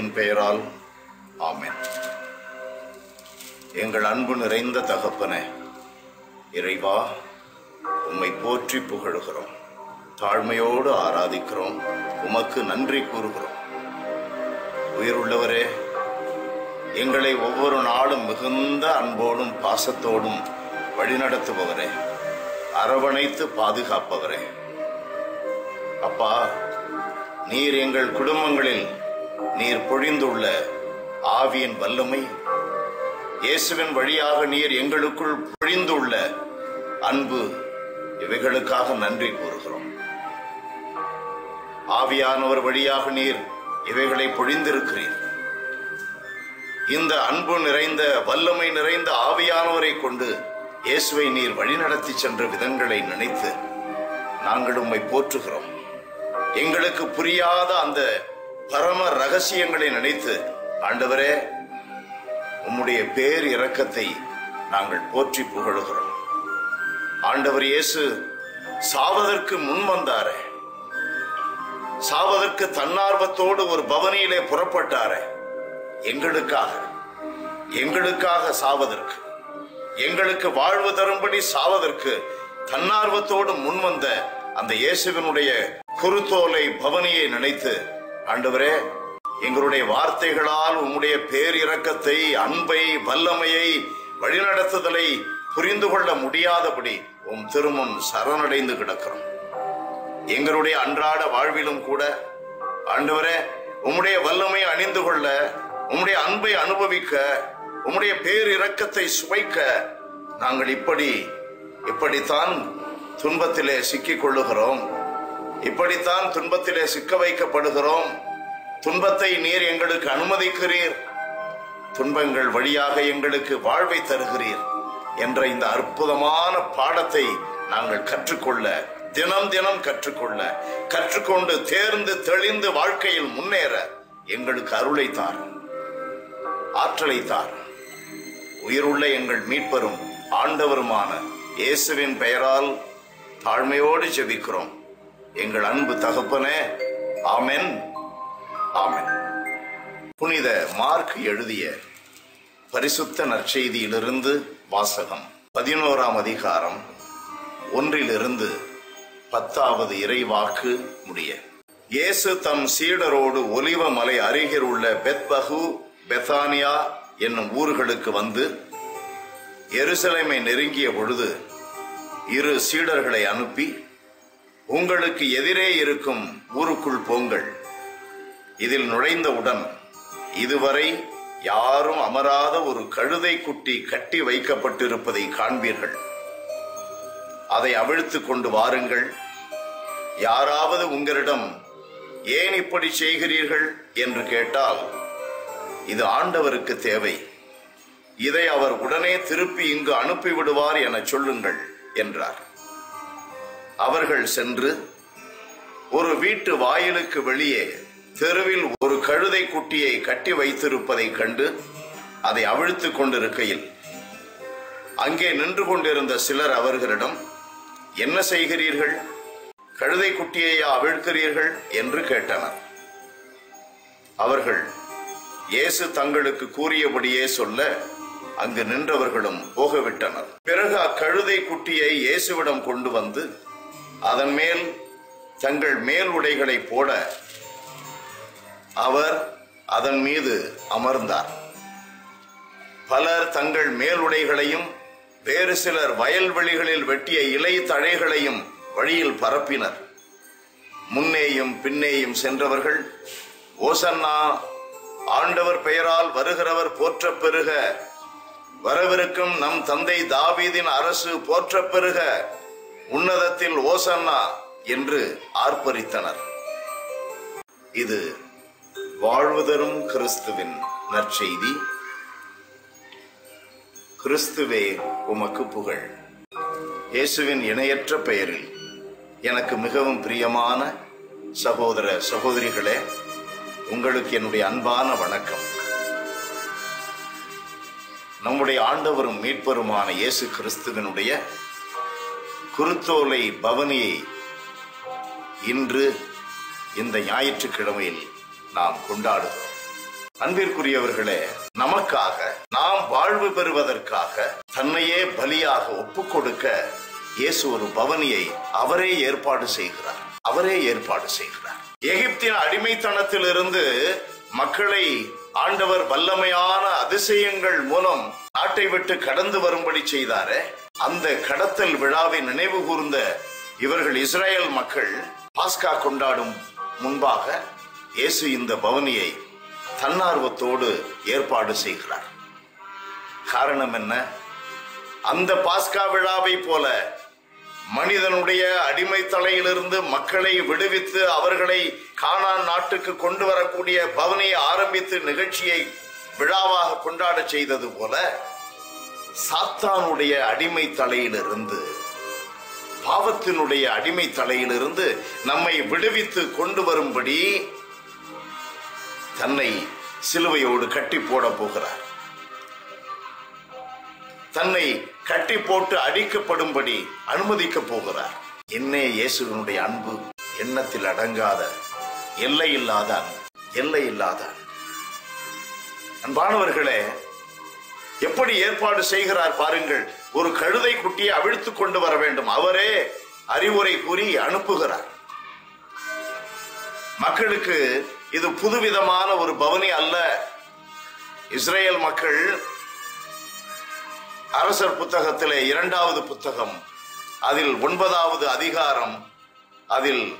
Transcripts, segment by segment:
இயேசுவின் பெயரால் ஆமேன். எங்கள் அன்பு நிறைந்த தகப்பனே இறைவா உம்மை போற்றி புகழுகிறோம். தாழ்மையோடு ஆராதிக்கிறோம். உமக்கு நன்றி கூறுகிறோம். உயிருள்ளவரே எங்களை ஒவ்வொரு நாளும் மிகுந்த அன்போடும் பாசத்தோடும் வழிநடத்துபவரே அரவணைத்து பாதுகாப்பவரே. அப்பா நீர் எங்கள் குடும்பங்களில் நீர் பொழிந்துள்ள ஆவியின் வல்லமை. இயேசுவின் வழியாக நீர் எங்களுக்குள் பொழிந்துள்ள அன்பு இவைகளுக்காக நன்றி கூறுகிறோம். ஆவியானவர் வழியாக நீர் இவைகளை பொழிந்திருக்கிறீர். இந்த அன்பு நிறைந்த வல்லமை நிறைந்த ஆவியானவரை கொண்டு இயேசுவை நீர் வழிநடத்தி சென்ற விதங்களை நினைத்து நாங்கள் உம்மை போற்றுகிறோம். எங்களுக்கு புரியாத அந்த பரம ரகசியங்களை நினைத்து ஆண்டவரே உம்முடைய பேர் இரக்கத்தை நாங்கள் போற்றி புகழுகிறோம். ஆண்டவர் இயேசு சாவதற்கு முன் வந்தாரே. சாவதற்கு தன்னார்வத்தோடு ஒரு பவனியிலே புறப்பட்டாரே. எங்களுக்காக எங்களுக்காக சாவதற்கு எங்களுக்கு வாழ்வு தரும்படி சாவதற்கு தன்னார்வத்தோடு முன்வந்த அந்த இயேசுவினுடைய குருத்தோலை பவனியை நினைத்து ஆண்டவரே எங்களுடைய வார்த்தைகளால் உம்முடைய பேரிரக்கத்தை அன்பை வல்லமையை வழிநடத்துதலை புரிந்து கொள்ள முடியாதபடி உம் திருமம் சரணடைந்து கிடக்கிறோம். எங்களுடைய அன்றாட வாழ்விலும் கூட ஆண்டவரே உம்முடைய வல்லமை அணிந்து கொள்ள உம்முடைய அன்பை அனுபவிக்க உம்முடைய பேரிரக்கத்தை சுவைக்க நாங்கள் இப்படி இப்படித்தான் துன்பத்திலே சிக்கிக் கொள்ளுகிறோம். இப்படித்தான் துன்பத்திலே சிக்க வைக்கப்படுகிறோம். துன்பத்தை நீர் எங்களுக்கு அனுமதிக்கிறீர். துன்பங்கள் வழியாக எங்களுக்கு வாழ்வை தருகிறீர் என்ற இந்த அற்புதமான பாடத்தை நாங்கள் கற்றுக்கொள்ள தினம் தினம் கற்றுக்கொள்ள கற்றுக்கொண்டு தேர்ந்து தெளிந்து வாழ்க்கையில் முன்னேற எங்களுக்கு அருளை தார் ஆற்றலை தார். உயிருள்ள எங்கள் மீட்பரும் ஆண்டவருமான இயேசுவின் பெயரால் தாழ்மையோடு ஜெபிக்கிறோம். எங்கள் அன்பு தகப்பனே ஆமென். ஆமென். புனித மார்க் எழுதிய பரிசுத்த நற்செய்தியிலிருந்து வாசகம். பதினோராம் அதிகாரம் ஒன்றிலிருந்து பத்தாவது இறைவாக்கு முடிய. இயேசு தம் சீடரோடு ஒலிவ மலை அருகில் உள்ள பெத்பகு பெத்தானியா என்னும் ஊர்களுக்கு வந்து எருசலேமை நெருங்கிய பொழுது இரு சீடர்களை அனுப்பி உங்களுக்கு எதிரே இருக்கும் ஊருக்குள் போங்கள். இதில் நுழைந்தவுடன் இதுவரை யாரும் அமராத ஒரு கழுதை குட்டி கட்டி வைக்கப்பட்டிருப்பதை காண்பீர்கள். அதை அவிழ்த்து கொண்டு வாருங்கள். யாராவது உங்களிடம் ஏன் இப்படி செய்கிறீர்கள்? என்று கேட்டால் இது ஆண்டவருக்கு தேவை. இதை அவர் உடனே திருப்பி இங்கு அனுப்பிவிடுவார் என சொல்லுங்கள் என்றார். அவர்கள் சென்று ஒரு வீட்டு வாயிலுக்கு வெளியே தெருவில் ஒரு கழுதை குட்டியை கட்டி வைத்திருப்பதை கண்டு அதை அவிழ்த்துக் கொண்டிருக்கையில் அங்கே நின்று கொண்டிருந்த சிலர் அவர்களிடம் என்ன செய்கிறீர்கள்? கழுதை குட்டியையா அவிழ்க்கிறீர்கள்? என்று கேட்டனர். அவர்கள் இயேசு தங்களுக்கு கூறியபடியே சொல்ல அங்கு நின்றவர்களும் போகவிட்டனர். பிறகு அக்கழுதை குட்டியை இயேசுவிடம் கொண்டு வந்து அதன் மேல் தங்கள் மேல் உடைகளை போட அவர் அதன் மீது அமர்ந்தார். பலர் தங்கள் மேல் உடைகளையும் வேறு சிலர் வயல்வெளிகளில் வெட்டிய இலை தழைகளையும் வழியில் பரப்பினர். முன்னேயும் பின்னேயும் சென்றவர்கள் ஓசன்னா ஆண்டவர் பெயரால் வருகிறவர் போற்ற பெருக வரவிருக்கும் நம் தந்தை தாவீதின் அரசு போற்ற பெருக உன்னதத்தில் ஓசன்னா என்று ஆர்ப்பரித்தனர். இது வாழ்வு தரும் கிறிஸ்துவின் நற்செய்தி. கிறிஸ்துவே உமக்கு புகழ். இயேசுவின் இணையற்ற பெயரில் எனக்கு மிகவும் பிரியமான சகோதர சகோதரிகளே உங்களுக்கு என்னுடைய அன்பான வணக்கம். நம்முடைய ஆண்டவரும் மீட்பருமான இயேசு கிறிஸ்துவினுடைய குருத்தோலை பவனியை இன்று இந்த ஞாயிற்றுக்கிழமையில் நாம் கொண்டாடுகிறோம். அன்பிற்குரியவர்களே நமக்காக நாம் வாழ்வு பெறுவதற்காக தன்னையே பலியாக ஒப்புக் கொடுக்க இயேசு ஒரு பவனியை அவரே ஏற்பாடு செய்கிறார். அவரே ஏற்பாடு செய்கிறார். எகிப்தின் அடிமைத்தனத்திலிருந்து மக்களை ஆண்டவர் வல்லமையான அதிசயங்கள் மூலம் நாட்டை விட்டு கடந்து வரும்படி செய்தாரே. அந்த கடத்தல் விழாவை நினைவு கூர்ந்த இவர்கள் இஸ்ரேல் மக்கள் பாஸ்கா கொண்டாடும் முன்பாக இயேசு இந்த பவனியை தன்னார்வத்தோடு ஏற்பாடு செய்கிறார். காரணம் என்ன? அந்த பாஸ்கா விழாவை போல மனிதனுடைய அடிமை தலையிலிருந்து மக்களை விடுவித்து அவர்களை காணான் நாட்டுக்கு கொண்டு வரக்கூடிய பவனியை ஆரம்பித்து நிகழ்ச்சியை விழாவாக கொண்டாட செய்தது போல சாத்தானுடைய அடிமை தலையிலிருந்து பாவத்தினுடைய அடிமை தலையிலிருந்து நம்மை விடுவித்து கொண்டு வரும்படி தன்னை சிலுவையோடு கட்டி போட போகிறார். தன்னை கட்டி போட்டு அடிக்கப்படும்படி அனுமதிக்க போகிறார். என்னே இயேசுவனுடைய அன்பு எண்ணத்தில் அடங்காத எல்லை இல்லாத எல்லை இல்லாத அன்பானவர்களே எப்படி ஏற்பாடு செய்கிறார் பாருங்கள். ஒரு கழுதை குட்டியை அவிழ்த்து கொண்டு வர வேண்டும். அவரே அறிவுரை கூறி அனுப்புகிறார். மக்களுக்கு இது புதுவிதமான ஒரு பவனி அல்ல. இஸ்ரேல் மக்கள் அரசர் புத்தகத்திலே இரண்டாவது புத்தகம் அதில் ஒன்பதாவது அதிகாரம் அதில்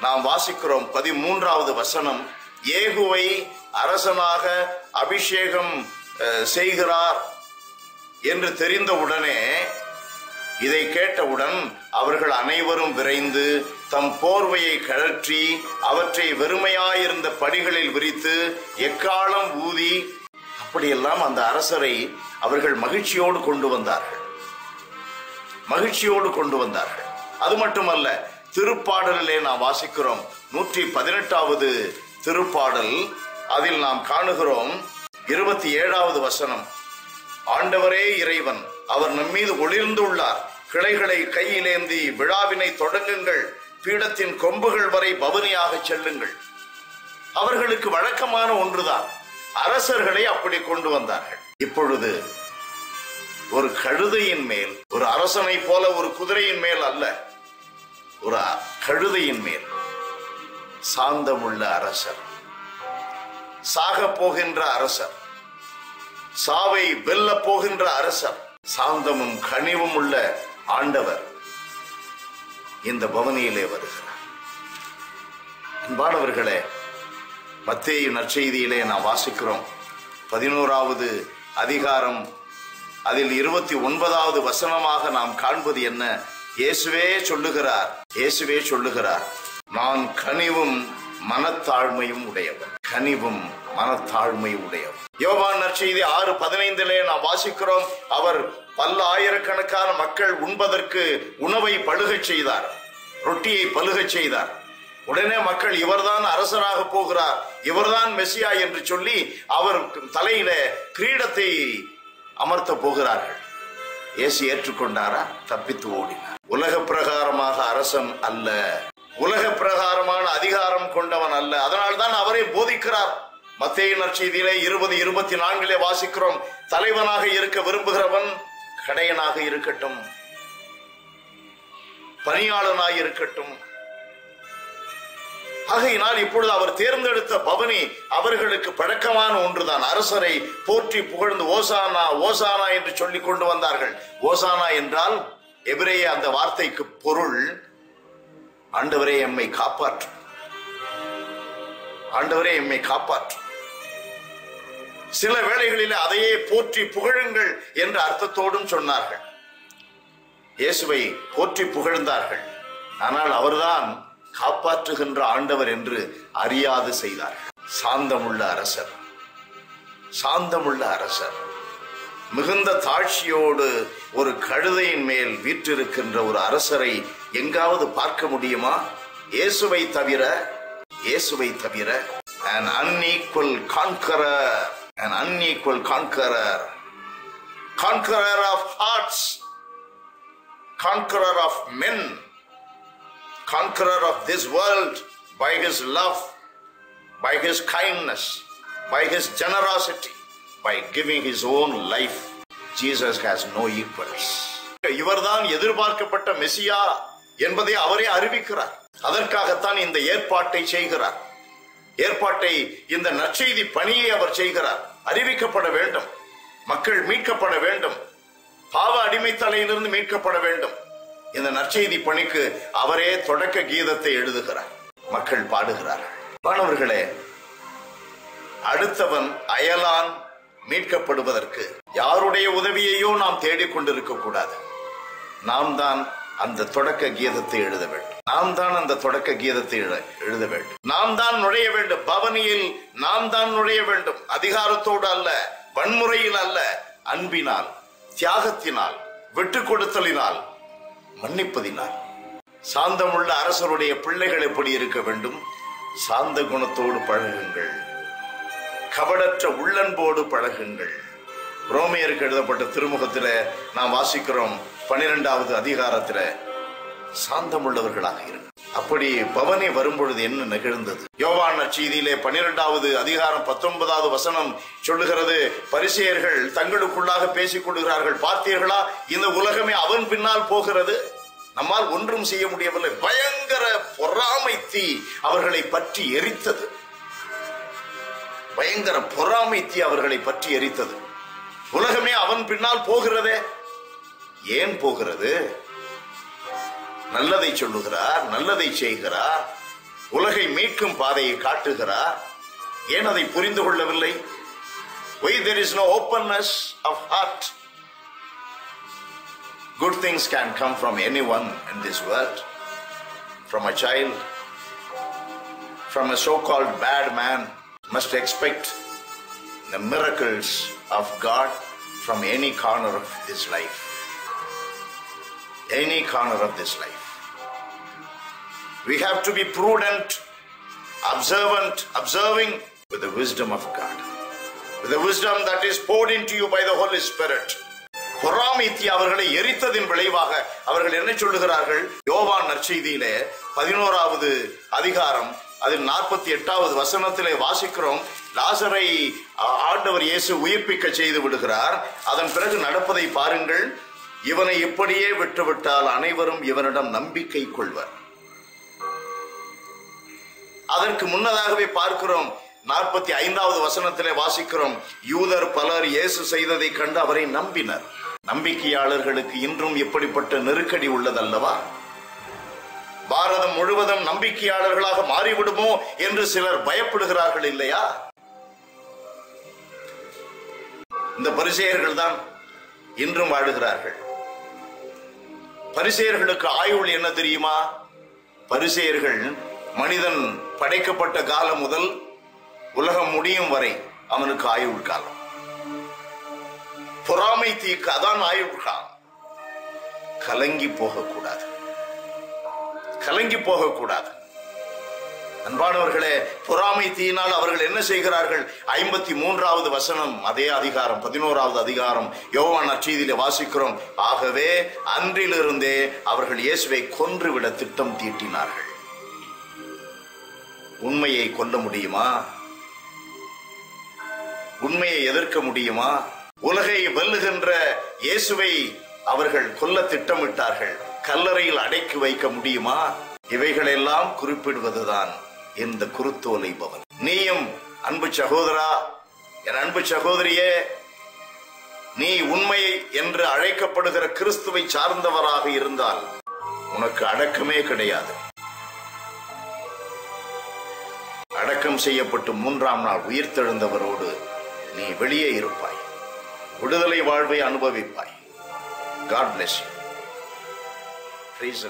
நாம் வாசிக்கிறோம் பதிமூன்றாவது வசனம் ஏகுவை அரசனாக அபிஷேகம் செய்கிறார் என்று தெரிந்தவுடனே இதை கேட்டவுடன் அவர்கள் அனைவரும் விரைந்து தம் போர்வையை கழற்றி அவற்றை வெறுமையாயிருந்த படிகளில் விரித்து எக்காலம் ஊதி அப்படியெல்லாம் அந்த அரசரை அவர்கள் மகிழ்ச்சியோடு கொண்டு வந்தார்கள். மகிழ்ச்சியோடு கொண்டு வந்தார்கள். அது மட்டுமல்ல திருப்பாடலிலே நாம் வாசிக்கிறோம் நூற்றி பதினெட்டாவது திருப்பாடல். அதில் நாம் காணுகிறோம் இருபத்தி ஏழாவது வசனம். ஆண்டவரே இறைவன் அவர் நம்மீது ஒளிர்ந்துள்ளார். கிளைகளை கையிலேந்தி விழாவினை தொடங்குங்கள். பீடத்தின் கொம்புகள் வரை பவனியாக செல்லுங்கள். அவர்களுக்கு வழக்கமான ஒன்றுதான். அரசர்களை அப்படி கொண்டு வந்தார்கள். இப்பொழுது ஒரு கழுதையின் மேல் ஒரு அரசனை போல ஒரு குதிரையின் மேல் அல்ல. ஒரு கழுதையின் மேல் சாந்தமுள்ள அரசர். சாக போகின்ற அரசர். சாவை வெல்ல போகின்ற அரசர் சாந்தமும் கனிவும் உள்ள ஆண்டவர் இந்த பவனியிலே வருகிறார். அன்பானவர்களே மத்தேயு நற்செய்தியிலே நாம் வாசிக்கிறோம். பதினோராவது அதிகாரம் அதில் இருபத்தி ஒன்பதாவது வசனமாக நாம் காண்பது என்ன? இயேசுவே சொல்லுகிறார் இயேசுவே சொல்லுகிறார் நான் கனிவும் மனத்தாழ்மையும் உடையவன் கனிவும் மனத்தாழ்மையும் உடையவன். யோவான் நற்செய்தி ஆறு பதினைந்திலே நாம் வாசிக்கிறோம். அவர் பல்ல ஆயிரக்கணக்கான மக்கள் உண்பதற்கு உணவை பழுகச் செய்தார். ரொட்டியை பழுகச் செய்தார். உடனே மக்கள் இவர்தான் அரசராக போகிறார் இவர்தான் மெசியா என்று சொல்லி அவர் தலையில கிரீடத்தை அமர்த்த போகிறார்கள். இயேசு ஏற்றுக்கொண்டாரா? தப்பித்து ஓடினார். உலக பிரகாரமாக அரசன் அல்ல. உலக பிரகாரமான அதிகாரம் கொண்டவன் அல்ல. அதனால்தான் அவரை போதிக்கிறார். மத்திய நற்செய்தியிலே இருபது இருபத்தி நான்கிலே வாசிக்கிறோம். தலைவனாக இருக்க விரும்புகிறவன் கடையனாக இருக்கட்டும். பணியாளனாக இருக்கட்டும். ஆகையினால் இப்பொழுது அவர் தேர்ந்தெடுத்த பவனி அவர்களுக்கு பழக்கமான ஒன்றுதான். அரசரை போற்றி புகழ்ந்து ஓசானா ஓசானா என்று சொல்லிக் கொண்டு வந்தார்கள். ஓசானா என்றால் எபிரேய அந்த வார்த்தைக்கு பொருள் ஆண்டவரே எம்மை காப்பாற்று. ஆண்டவரே எம்மை காப்பாற்று. சில வேளைகளில் அதையே போற்றி புகழுங்கள் என்ற அர்த்தத்தோடும் சொன்னார்கள். இயேசுவை போற்றி புகழ்ந்தார்கள். ஆனால் அவர்தான் காப்பாற்றுகின்ற ஆண்டவர் என்று அறியாது செய்தார்கள். சாந்தமுள்ள அரசர். சாந்தமுள்ள அரசர். மிகுந்த தாழ்ச்சியோடு ஒரு கழுதையின் மேல் வீற்றிருக்கின்ற ஒரு அரசரை எங்காவது பார்க்க முடியுமா? இயேசுவை தவிர இயேசுவை தவிர an unequal conqueror an unequal conqueror conqueror of hearts conqueror of men conqueror of this world by his love, by his kindness, by his generosity, by giving his own life. Jesus has no equals. இவர்தான் எதிர்பார்க்கப்பட்ட மெசியா என்பதை அவரே அறிவிக்கிறார் அதற்காகத்தான் இந்த ஏற்பாட்டை செய்கிறார் ஏற்பாட்டை இந்த நற்செய்தி பணியை அவர் செய்கிறார் அறிவிக்கப்பட வேண்டும். மக்கள் மீட்கப்பட வேண்டும். பாவ அடிமைத்தலையிலிருந்து மீட்கப்பட வேண்டும். இந்த நற்செய்தி பணிக்கு அவரே தொடக்க கீதத்தை எழுதுகிறார். மக்கள் பாடுகிறார்கள். மாணவர்களே அடுத்தவன் அயலான் மீட்கப்படுவதற்கு யாருடைய உதவியையோ நாம் தேடிக்கொண்டிருக்க கூடாது நாம் தான் அந்த தொடக்க கீதத்தை எழுத வேண்டும். நாம் தான் அந்த தொடக்க கீதத்தை எழு- எழுத வேண்டும். நாம் தான் நுழைய வேண்டும். பவனியில் நாம் தான் நுழைய வேண்டும். அதிகாரத்தோடு அல்ல வன்முறையில் அல்ல அன்பினால் தியாகத்தினால் விட்டு கொடுத்தலினால் மன்னிப்பதினால். சாந்தமுள்ள அரசருடைய பிள்ளைகள் எப்படி இருக்க வேண்டும்? சாந்த குணத்தோடு பழகுங்கள். கபடற்ற உள்ளன்போடு பழகுங்கள். ரோமியருக்கு எழுதப்பட்ட திருமுகத்தில் நாம் வாசிக்கிறோம் பனிரெண்டாவது அதிகாரத்துல சாந்தமுள்ளவர்களாக இருங்க. அப்படி பவனி வரும்பொழுது என்ன நிகழ்ந்தது? யோவான் செய்தியிலே பனிரெண்டாவது அதிகாரம் பத்தொன்பதாவது வசனம் சொல்லுகிறது பரிசெயர்கள் தங்களுக்குள்ளாக பேசிக் கொள்கிறார்கள் பார்த்தீர்களா? இந்த உலகமே அவன் பின்னால் போகிறது. நம்மால் ஒன்றும் செய்ய முடியவில்லை. பயங்கர பொறாமை தீ அவர்களை பற்றி எரித்தது. பயங்கர பொறாமை தீ அவர்களை பற்றி எரித்தது. உலகமே அவன் பின்னால் போகிறதே. ஏன் போகிறது நல்லதை சொல்லுகிறார் நல்லதை செய்கிறார் உலகை மீட்கும் பாதையை காட்டுகிறார் ஏன் அதை புரிந்து கொள்ளவில்லை Why there is no openness of heart? Good things can come from anyone in this world. From a child, from a so-called bad man, must expect the miracles of God from any corner of this life. Any corner of this life. We have to be prudent, observant, observing with the wisdom of God. With the wisdom that is poured into you by the Holy Spirit. பொறாமைத்தி அவர்களை எரித்ததின் விளைவாக அவர்கள் என்ன சொல்லுகிறார்கள் யோவான் நற்செய்தியிலே பதினோராவது அதிகாரம் அதில் நாற்பத்தி எட்டாவது வசனத்திலே வாசிக்கிறோம் லாசரை ஆண்டவர் இயேசு உயிர்ப்பிக்க செய்து விடுகிறார் அதன் பிறகு நடப்பதை பாருங்கள் இவனை இப்படியே விட்டுவிட்டால் அனைவரும் இவனிடம் நம்பிக்கை கொள்வர். அதற்கு முன்னதாகவே பார்க்கிறோம் நாற்பத்தி ஐந்தாவது வசனத்திலே வாசிக்கிறோம் யூதர் பலர் இயேசு செய்ததை கண்டு அவரை நம்பினர். நம்பிக்கையாளர்களுக்கு இன்றும் இப்படிப்பட்ட நெருக்கடி உள்ளதல்லவா? பாரதம் முழுவதும் நம்பிக்கையாளர்களாக மாறிவிடுமோ என்று சிலர் பயப்படுகிறார்கள் இல்லையா? இந்த பரிசெயர்கள் தான் இன்றும் வாழுகிறார்கள். பரிசெயர்களுக்கு ஆயுள் என்ன தெரியுமா? பரிசெயர்கள் மனிதன் படைக்கப்பட்ட காலம் முதல் உலகம் முடியும் வரை அவனுக்கு ஆயுள் காலம். பொறாமை தீக்கு அதான் ஆயுள் காலம். கலங்கி போகக்கூடாது. கலங்கி போகக்கூடாது. அன்பானவர்களே பொறாமை தீயினால் அவர்கள் என்ன செய்கிறார்கள்? ஐம்பத்தி மூன்றாவது வசனம் அதே அதிகாரம் பதினோராவது அதிகாரம் யோவான் அச்சீதியில வாசிக்கிறோம். ஆகவே அன்றிலிருந்தே அவர்கள் இயேசுவை கொன்றுவிட திட்டம் தீட்டினார்கள். உண்மையை கொல்ல முடியுமா? உண்மையை எதிர்க்க முடியுமா? உலகை வெல்லுகின்ற இயேசுவை அவர்கள் கொல்ல திட்டமிட்டார்கள். கல்லறையில் அடைக்கி வைக்க முடியுமா? இவைகளெல்லாம் குறிப்பிடுவதுதான் இந்த குருத்தோலை பவன்? நீயும் அன்பு சகோதரா என் அன்பு சகோதரியே நீ உண்மை என்று அழைக்கப்படுகிற கிறிஸ்துவை சார்ந்தவராக இருந்தால் உனக்கு அடக்கமே கிடையாது. அடக்கம் செய்யப்பட்டு மூன்றாம் நாள் உயிர்த்தெழுந்தவரோடு நீ வெளியே இருப்பாய். விடுதலை வாழ்வை அனுபவிப்பாய். God bless you